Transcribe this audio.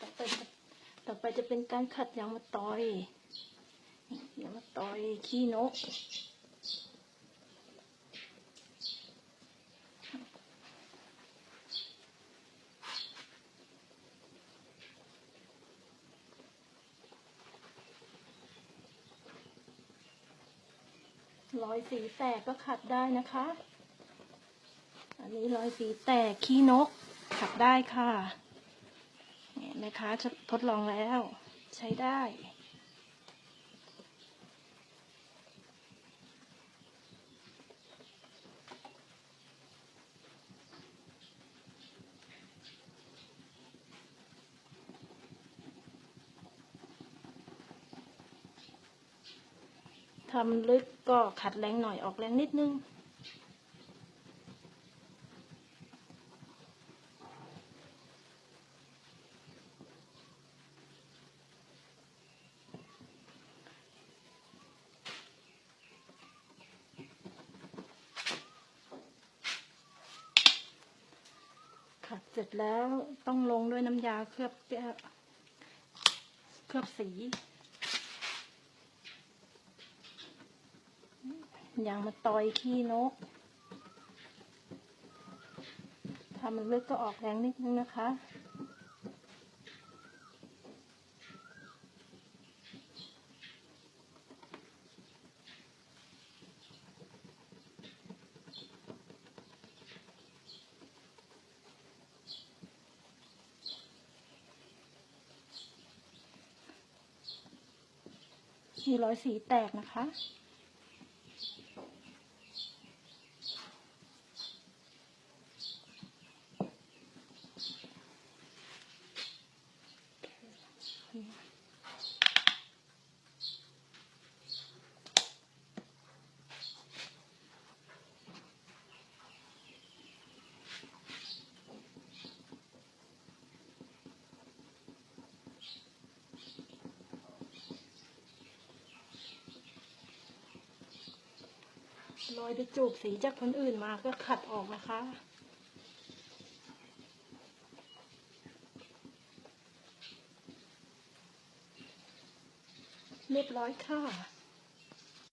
ต่อไปต่อไปจะเป็นการขัดยางมะตอยยางมะตอยขี้นก รอยสีแตกก็ขัดได้นะคะ อันนี้รอยสีแตกขี้นกขัดได้ค่ะเนี่ยแม่ค้าจะทดลองแล้วใช้ได้ ทำลึกก็ขัดแรงหน่อยออกแรงนิดนึง ขัดเสร็จแล้วต้องลงด้วยน้ำยาเคลือบเคลือบสี อย่างมาตอยขี้นก ถ้ามันลึกก็ออกแรงนิดนึงนะคะ มีรอยสีแตกนะคะ รอยไปจูบสีจากคนอื่นมาก็ขัดออกนะคะ เรียบร้อยค่ะ